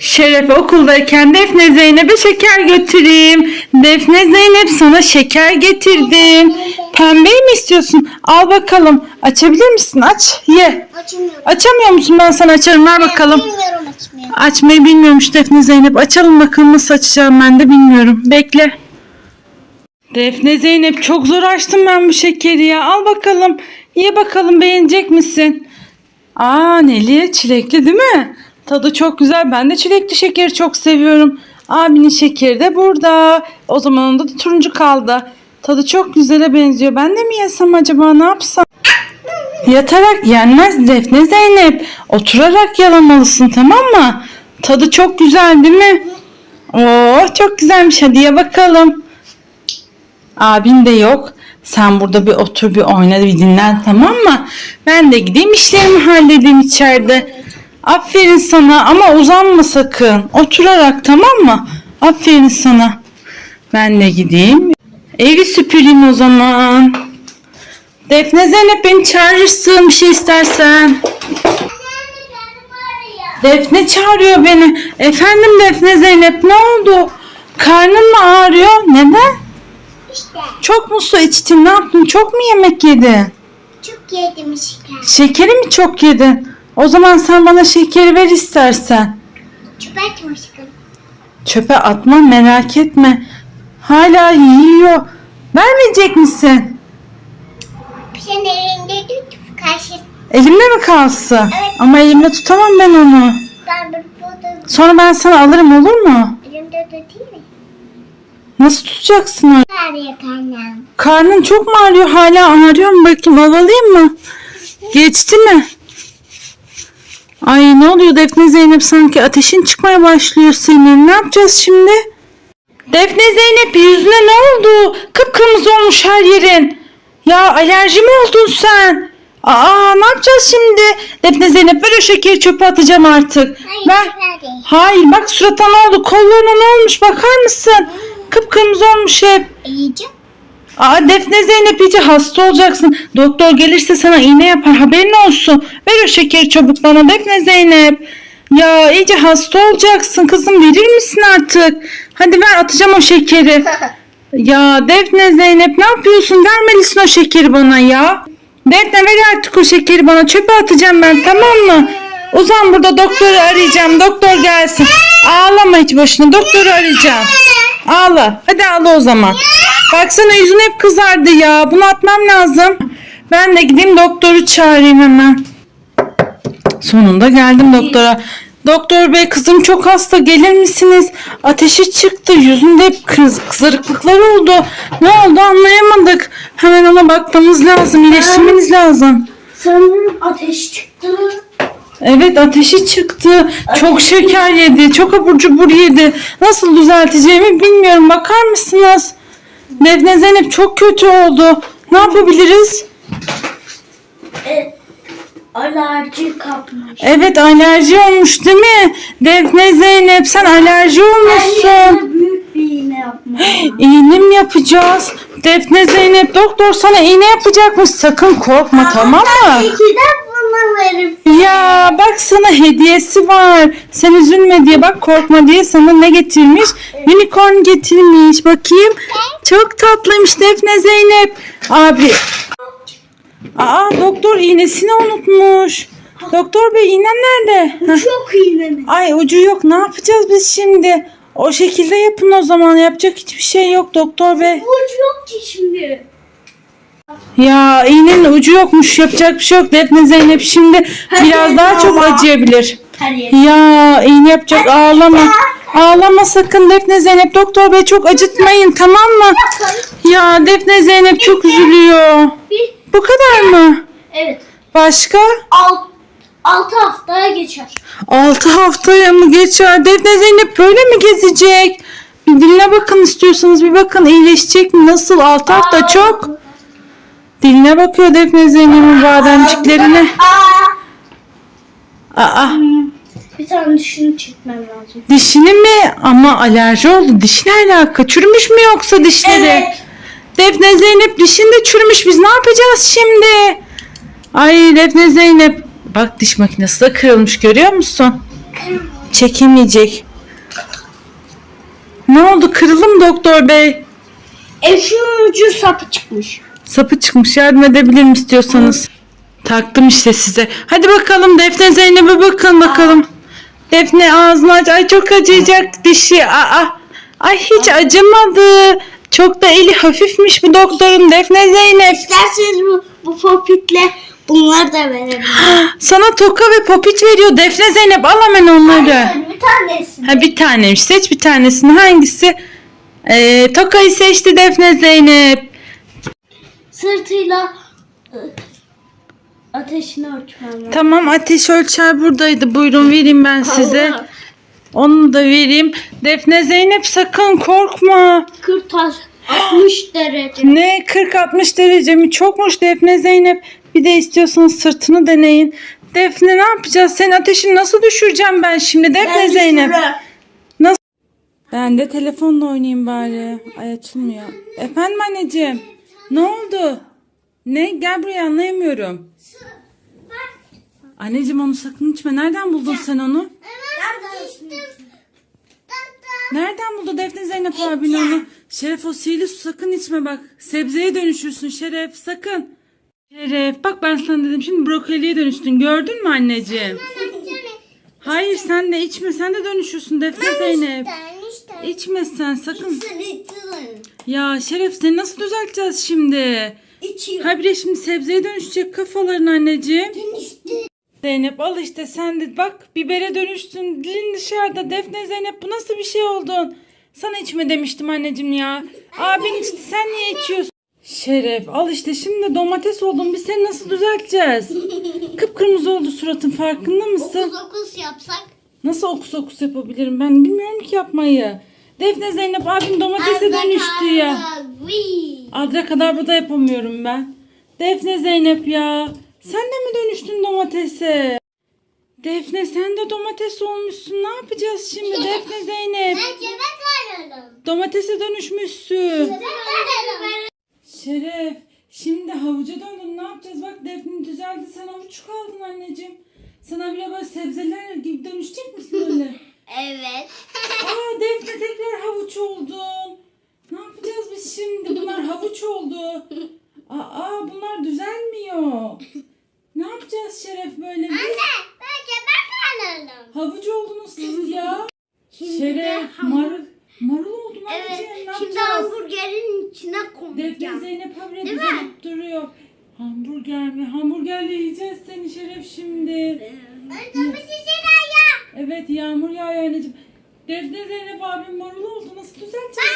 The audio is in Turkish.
Şeref okuldayken Defne Zeynep'e şeker götüreyim. Defne Zeynep sana şeker getirdim. Pembeyi mi istiyorsun? Al bakalım. Açabilir misin? Aç. Ye. Açmıyorum. Açamıyor musun? Ben sana açarım. Ver bakalım. Bilmiyorum. Açmayı bilmiyormuş Defne Zeynep. Açalım bakalım nasıl açacağım ben de bilmiyorum. Bekle. Defne Zeynep çok zor açtım ben bu şekeri ya. Al bakalım. Ye bakalım beğenecek misin? Aa neli çilekli değil mi? Tadı çok güzel. Ben de çilekli şekeri çok seviyorum. Abinin şekeri de burada. O zaman onda da turuncu kaldı. Tadı çok güzele benziyor. Ben de mi yesem acaba ne yapsam? Yatarak yenmez Defne Zeynep. Oturarak yalamalısın tamam mı? Tadı çok güzel değil mi? Oo çok güzelmiş. Hadi ye bakalım. Abin de yok. Sen burada bir otur bir oyna bir dinlen tamam mı? Ben de gideyim işlerimi halledeyim içeride. Aferin sana ama uzanma sakın. Oturarak tamam mı? Aferin sana. Ben de gideyim. Evi süpüreyim o zaman. Defne Zeynep beni çağırırsın bir şey istersen. Defne çağırıyor beni. Efendim Defne Zeynep ne oldu? Karnın mı ağrıyor? Neden? İşte Çok mu su içtin? Ne yaptın? Çok mu yemek yedin? çok yedim şeker. Şekeri mi çok yedin? O zaman sen bana şekeri ver istersen. Çöp atma aşkım. Çöpe atma merak etme. Hala yiyor. Vermeyecek misin? Sen elinde tut karşı. Elimde mi kalsın? Evet. Ama elimde tutamam ben onu. Ben burada Sonra ben sana alırım olur mu? elimde tutayım mı? Nasıl tutacaksın onu? Ağrıyor karnım. Karnın çok mu ağrıyor? Hala ağrıyor mu? Bakayım havalayayım mı? Geçti mi? Ay ne oluyor Defne Zeynep sanki ateşin çıkmaya başlıyor senin. Ne yapacağız şimdi? Defne Zeynep yüzüne ne oldu? Kıpkırmızı olmuş her yerin. Ya alerji mi oldun sen? Aa ne yapacağız şimdi? Defne Zeynep ver o şekeri çöpe atacağım artık. Hayır Ver. hadi. Hayır bak surata ne oldu? Kollarına ne olmuş bakar mısın? Kıpkırmızı olmuş hep. Yiyeceğim. Aa Defne Zeynep iyice hasta olacaksın. Doktor gelirse sana iğne yapar haberin olsun. Ver o şekeri çabuk bana Defne Zeynep. Ya iyice hasta olacaksın kızım verir misin artık? Hadi ver atacağım o şekeri. Ya Defne Zeynep ne yapıyorsun? Vermelisin o şekeri bana ya. Defne ver artık o şekeri bana. Çöpe atacağım ben tamam mı? Uzan burada doktoru arayacağım. Doktor gelsin. Ağlama hiç boşuna. Doktoru arayacağım. Ağla. Hadi ağla o zaman. Baksana yüzün hep kızardı ya. Bunu atmam lazım. Ben de gideyim doktoru çağırayım hemen. Sonunda geldim doktora. Doktor bey kızım çok hasta gelir misiniz? Ateşi çıktı yüzünde hep kız, kızarıklıklar oldu. Ne oldu anlayamadık. Hemen ona bakmamız lazım iyileştirmeniz lazım. Sanırım ateş çıktı. Evet ateşi çıktı. Çok şeker yedi. Çok abur cubur yedi. Nasıl düzelteceğimi bilmiyorum. Bakar mısınız? Defne Zeynep çok kötü oldu. Ne yapabiliriz? Evet. Alerji kapmış. Evet alerji olmuş değil mi? Defne Zeynep sen alerji olmuşsun. büyük bir iğne yapmış. İğne mi yapacağız? Defne Zeynep doktor sana iğne yapacakmış. Sakın korkma tamam mı? İki bunu verip. Ya bak sana hediyesi var. Sen üzülme diye bak korkma diye sana ne getirmiş? Unicorn getirmiş. Bakayım. Çok tatlıymış Defne Zeynep. Abi. Aa doktor iğnesini unutmuş. Doktor bey iğnen nerede? Çok iğne mi? Ay ucu yok. Ne yapacağız biz şimdi? O şekilde yapın o zaman. Yapacak hiçbir şey yok doktor bey. Uç yok ki şimdi. Ya iğnenin ucu yokmuş. Yapacak bir şey yok. Defne Zeynep şimdi biraz daha çok acıyabilir. Ya iğne yapacak ağlama. Ağlama sakın Defne Zeynep. Doktor bey çok acıtmayın tamam mı? Ya Defne Zeynep çok üzülüyor. Bu kadar mı? Evet. Başka? Alt, altı haftaya geçer. 6 haftaya mı geçer? Defne Zeynep böyle mi gezecek? Bir diline bakın istiyorsanız bir bakın iyileşecek mi? Nasıl? 6 hafta çok. Diline bakıyor Defne Zeynep'in bademciklerine. Aa. Aa, Bir tane dişini çekmem lazım. dişini mi? Ama alerji oldu. Diş ne alaka? Çürümüş mü yoksa dişleri? Evet. Defne Zeynep dişin de çürümüş. Biz ne yapacağız şimdi? Ay Defne Zeynep. Bak diş makinesi de kırılmış görüyor musun? Kırmızı. Çekemeyecek. Ne oldu kırıldı mı doktor bey? E şunun ucu sapı çıkmış. Sapı çıkmış yardım edebilirim istiyorsanız. Taktım işte size. Hadi bakalım Defne Zeynep'e bakın bakalım. Defne ağzını aç. Ay çok acıyacak dişi. Aa. Ay hiç acımadı. Çok da eli hafifmiş bu doktorun Defne Zeynep. İsterseniz bu, bu popitle bunları da verebilirim. Sana toka ve popit veriyor Defne Zeynep. Al hemen onları. bir tanesi. Ha bir taneymiş. Seç bir tanesini. Hangisi? Ee, tokayı seçti Defne Zeynep. Sırtıyla ı, ateşini ölçmem lazım. Tamam ateş ölçer buradaydı. Buyurun vereyim ben size. Allah. Onu da vereyim. Defne Zeynep sakın korkma. 40 taş 60 derece. Ne 40-60 derece mi? Çokmuş Defne Zeynep. Bir de istiyorsanız sırtını deneyin. Defne ne yapacağız? Senin ateşini nasıl düşüreceğim ben şimdi Defne Ben Zeynep? düşürürüm. Ben de telefonla oynayayım bari. Ay açılmıyor. Efendim anneciğim. Ne oldu? Ne? Gel buraya anlayamıyorum. Anneciğim onu sakın içme. Nereden buldun sen onu? Nereden buldu Defne Zeynep abin onu? Şeref o sihirli su sakın içme bak. Sebzeye dönüşürsün Şeref sakın. Şeref bak ben sana dedim şimdi brokoliye dönüştün. Gördün mü anneciğim? Hayır sen de içme sen de dönüşürsün Defne Zeynep. İçme sen sakın. Ya Şeref seni nasıl düzelteceğiz şimdi? İçiyor. Ha bir de şimdi sebzeye dönüşecek kafaların anneciğim. Zeynep al işte sen de bak bibere dönüştün dilin dışarıda Defne Zeynep bu nasıl bir şey oldun? Sana içme demiştim anneciğim ya. Abin içti sen niye içiyorsun? Şeref al işte şimdi domates oldun biz seni nasıl düzelteceğiz? Kıpkırmızı oldu suratın farkında mısın? Dokuz yapsak. Nasıl okus okus yapabilirim ben bilmiyorum ki yapmayı. Defne Zeynep abim domatese dönüştü ya. Adra kadar bu da yapamıyorum ben. Defne Zeynep ya. Sen de mi dönüştün domatese? Defne sen de domates olmuşsun. Ne yapacağız şimdi Defne Zeynep? Domatese dönüşmüşsün. Şeref şimdi havuca döndün. Ne yapacağız? Bak Defne düzeldi. Sen havuç kaldın anneciğim. Sana bile böyle sebzeler gibi dönüşecek misin öyle? Evet. Aa Defne tekrar havuç oldun. Ne yapacağız biz şimdi? Bunlar havuç oldu. Aa bunlar düzelmiyor. Ne yapacağız Şeref böyle? Biz Bence ben alalım. havuç oldunuz siz ya. Şeref marul, marul oldun Evet. anneciğim. Ne Şimdi yapacağız? İçine Defne koyacağım. Zeynep habire Değil mi? düzelip duruyor. Hamburger mi? Hamburgerle yiyeceğiz seni Şeref şimdi. Evet yağmur yağıyor anneciğim. Defne Zeynep abim marul oldu. Nasıl düzelteceğiz